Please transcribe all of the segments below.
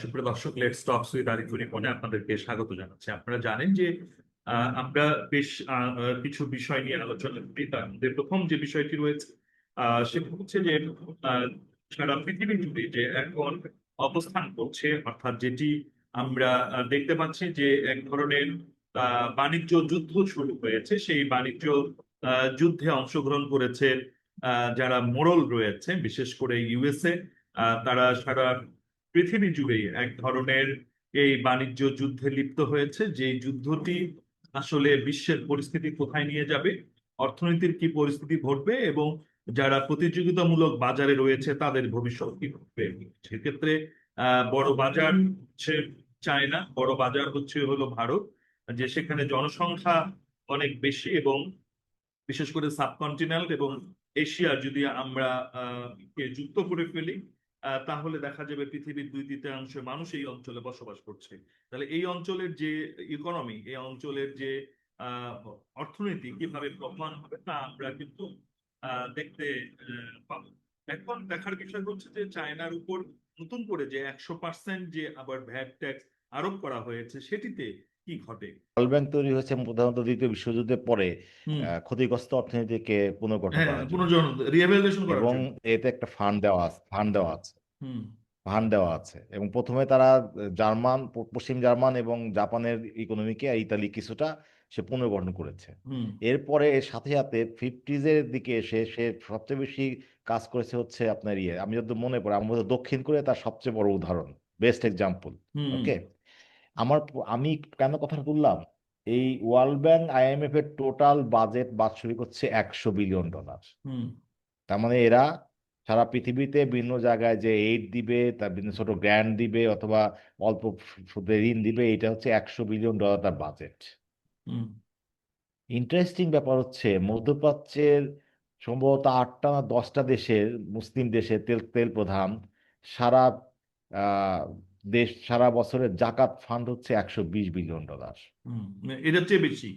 সুপ্রিয় দর্শক let's talks with Arif মনে আপনাদেরকে স্বাগত জানাচ্ছি। আপনারা জানেন যে আমরা বেশ কিছু বিষয় নিয়ে আলোচনা করি। তার প্রথম যে বিষয়টি রয়েছে সেটা হচ্ছে যে সারা পৃথিবী জুড়ে যে এখন অবস্থান করছে, অর্থাৎ যেটি আমরা দেখতে পাচ্ছি যে এক ধরনের বাণিজ্য যুদ্ধ শুরু হয়েছে। সেই বাণিজ্য যুদ্ধে অংশগ্রহণ করেছে যারা মোড়ল রয়েছে, বিশেষ করে ইউএসএ তারা সারা পৃথিবী জুড়ে এক ধরনের এই বাণিজ্য যুদ্ধে লিপ্ত হয়েছে, যে যুদ্ধটি আসলে বিশ্বের পরিস্থিতি কোথায় নিয়ে যাবে, অর্থনীতির কি পরিস্থিতি ঘটবে এবং যারা প্রতিযোগিতামূলক বাজারে রয়েছে তাদের ভবিষ্যৎ কি ঘটবে সেক্ষেত্রে বড় বাজার হচ্ছে চায়না, বড় বাজার হচ্ছে হলো ভারত, যে সেখানে জনসংখ্যা অনেক বেশি এবং বিশেষ করে সাবকন্টিনেন্ট এবং এশিয়া যদি আমরা যুক্ত করে ফেলি তাহলে দেখা যাবে পৃথিবীর দুই তৃতীয়াংশ মানুষ এই অঞ্চলে বসবাস করছে। তাহলে এই অঞ্চলের যে ইকোনমি এই অঞ্চলের যে অর্থনীতি কীভাবে প্রমাণ হবে তা আমরা কিন্তু দেখতে পাবো। এখন দেখার বিষয় হচ্ছে যে চায়নার উপর নতুন করে যে একশো পার্সেন্ট যে আবার ভ্যাট ট্যাক্স আরোপ করা হয়েছে সেটিতে কি ঘটে? ওয়ার্ল্ড ব্যাংক তৈরি হয়েছে প্রধানত দ্বিতীয় বিশ্বযুদ্ধের পরে ক্ষতিগ্রস্ত অর্থনীতিকে পুনর্গঠন হ্যাঁ এবং এতে একটা ফান্ড দেওয়া আছে ফান্ড দেওয়া আছে। ফান্ড দেওয়া আছে। এবং প্রথমে তারা জার্মান পশ্চিম জার্মান এবং জাপানের ইকোনমিকে ইতালি কিছুটা সে পুনর্গঠন করেছে। এরপরে এর সাথে সাথে ফিফটিজের দিকে এসে সে সবচেয়ে বেশি কাজ করেছে হচ্ছে আপনার ইয়ে আমি যদি মনে পড়ে আমার দক্ষিণ কোরিয়া তার সবচেয়ে বড় উদাহরণ বেস্ট এক্সাম্পল ওকে আমার আমি কেন কথাটা তুললাম এই ওয়ার্ল্ড ব্যাংক আইএমএফ এর টোটাল বাজেট বাৎসরিক হচ্ছে একশো বিলিয়ন ডলার তার মানে এরা সারা পৃথিবীতে বিভিন্ন জায়গায় যে এইড দিবে তার বিভিন্ন ছোট গ্র্যান্ট দিবে অথবা অল্প সুদে ঋণ দিবে এটা হচ্ছে একশো বিলিয়ন ডলার তার বাজেট হুম। ইন্টারেস্টিং ব্যাপার হচ্ছে মধ্যপ্রাচ্যের সম্ভবত আটটা না দশটা দেশের মুসলিম দেশে তেল তেল প্রধান সারা আহ, দেশ সারা বছরের জাকাত ফান্ড হচ্ছে একশো বিশ বিলিয়ন ডলার এটার চেয়ে বেশি।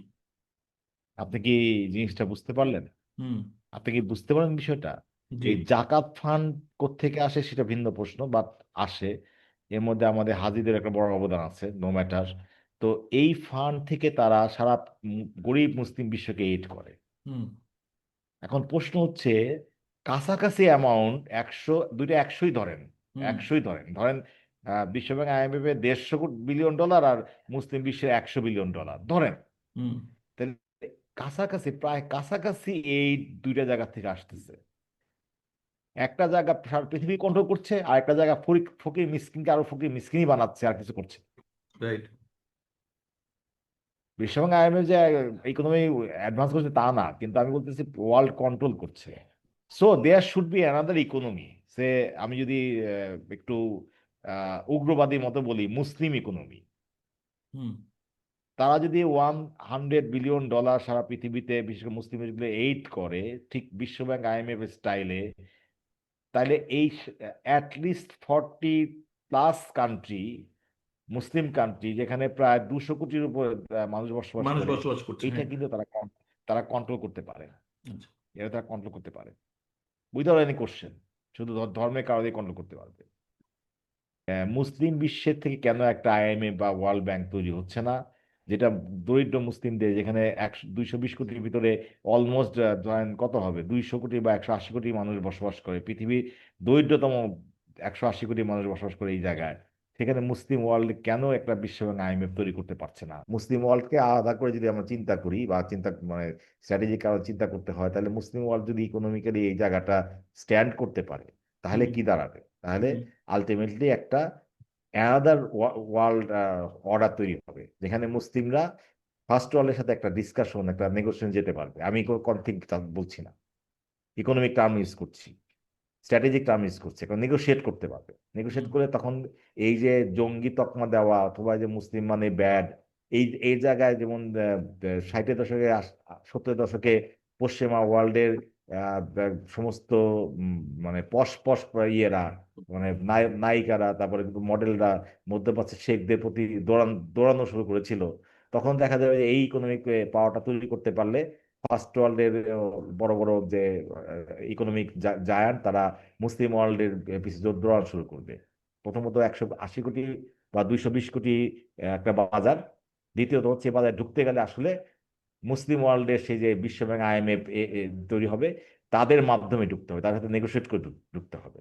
আপনি কি জিনিসটা বুঝতে পারলেন? আপনি কি বুঝতে পারলেন বিষয়টা? এই জাকাত ফান্ড কোত্থেকে আসে সেটা ভিন্ন প্রশ্ন বাট আসে। এর মধ্যে আমাদের হাজিদের একটা বড় অবদান আছে নো ম্যাটার তো এই ফান্ড থেকে তারা সারা গরিব মুসলিম বিশ্বকে এইড করে। হুম। এখন প্রশ্ন হচ্ছে কাছাকাছি অ্যামাউন্ট একশো দুইটা একশোই ধরেন। একশোই ধরেন। ধরেন বিশ্বব্যাংক আইএমএফ এর দেড়শো বিলিয়ন ডলার আর মুসলিম বিশ্বের একশো বিলিয়ন ডলার। ধরেন। কাছাকাছি প্রায় কাছাকাছি এই দুইটা জায়গা থেকে আসতেছে। একটা জায়গা সারা পৃথিবী কন্ট্রোল করছে আর একটা জায়গা ফকির মিসকিনকে আরও ফকির মিসকিনই বানাচ্ছে আর কিছু করছে। রাইট বিশ্বব্যাংক আইএমএফ যে ইকোনমি অ্যাডভান্স করছে তা না কিন্তু আমি বলতেছি ওয়ার্ল্ড কন্ট্রোল করছে। So there should be another economy সে আমি যদি একটু উগ্রবাদী মতো বলি মুসলিম ইকোনমি তারা যদি ওয়ান হান্ড্রেড বিলিয়ন ডলার সারা পৃথিবীতে বিশেষ করে মুসলিম দেশগুলো এইড করে ঠিক বিশ্বব্যাংক আইএমএফ স্টাইলে তাহলে এই at least forty plus country Muslim country যেখানে প্রায় দুশো কোটির উপর মানুষ বসবাস এইটা হ্যাঁ। কিন্তু তারা তারা কন্ট্রোল করতে পারে। আচ্ছা। এটা তারা কন্ট্রোল করতে পারে। উইদাউট এনি কোশ্চেন শুধু ধর্মের কারণে কন্ট্রোল করতে পারবে। মুসলিম বিশ্বের থেকে কেন একটা আইএমএফ বা ওয়ার্ল্ড ব্যাংক তৈরি হচ্ছে না? যেটা দরিদ্র মুসলিম দেশ যেখানে একশো দুইশো বিশ কোটির ভিতরে অলমোস্ট ধরেন কত হবে? দুইশো কোটি বা একশো আশি কোটি মানুষ বসবাস করে। পৃথিবীর দরিদ্রতম একশো আশি কোটি মানুষ বসবাস করে এই জায়গায়। সেখানে মুসলিম ওয়ার্ল্ড কেন একটা বিশ্বব্যাংক আইএমএফ তৈরি করতে পারছে না? মুসলিম ওয়ার্ল্ডকে আলাদা করে যদি আমরা চিন্তা করি বা চিন্তা মানে স্ট্র্যাটেজিক কারণ চিন্তা করতে হয় তাহলে মুসলিম ওয়ার্ল্ড যদি ইকোনমিক্যালি এই জায়গাটা স্ট্যান্ড করতে পারে তাহলে কি দাঁড়াবে? তাহলে আলটিমেটলি একটা অ্যানাদার ওয়ার্ল্ড অর্ডার তৈরি হবে। যেখানে মুসলিমরা ফার্স্ট ওয়ার্ল্ডের সাথে একটা ডিসকাশন একটা নেগোসিয়েশন যেতে পারবে। আমি কোনো কনফ্লিক্ট বলছি না। ইকোনমিক টার্ম ইউজ করছি। স্ট্র্যাটেজিক টার্ম ইউজ করছি। এখন নেগোশিয়েট করতে পারবে। নেগোশিয়েট হুম করে তখন এই যে জঙ্গি তকমা দেওয়া অথবা যে মুসলিম মানে ব্যাড এই এই জায়গায় যেমন ষাটের দশকে সত্তরের দশকে পশ্চিমা ওয়ার্ল্ডের সমস্ত মানে পশ পশ ইয়েরা মানে নায়- নায়িকারা, তারপরে কিন্তু মডেলরা মধ্যপ্রাচ্যের শেখদের প্রতি দৌড়ান, দৌড়ানো শুরু করেছিল। তখন দেখা যাবে এই ইকোনমিক পাওয়ারটা তৈরি করতে পারলে ফার্স্ট ওয়ার্ল্ডের বড় বড় যে ইকোনমিক জায়ান্ট তারা মুসলিম ওয়ার্ল্ডের পিছিয়ে দৌড়ানো শুরু করবে। প্রথমত একশো আশি কোটি বা দুইশো বিশ কোটি একটা বাজার। দ্বিতীয়ত হচ্ছে বাজারে ঢুকতে গেলে আসলে মুসলিম ওয়ার্ল্ডের সেই যে বিশ্বব্যাংক আইএমএফ তৈরি হবে, তাদের মাধ্যমে ঢুকতে হবে, তার সাথে নেগোসিয়েট করে ঢুকতে হবে।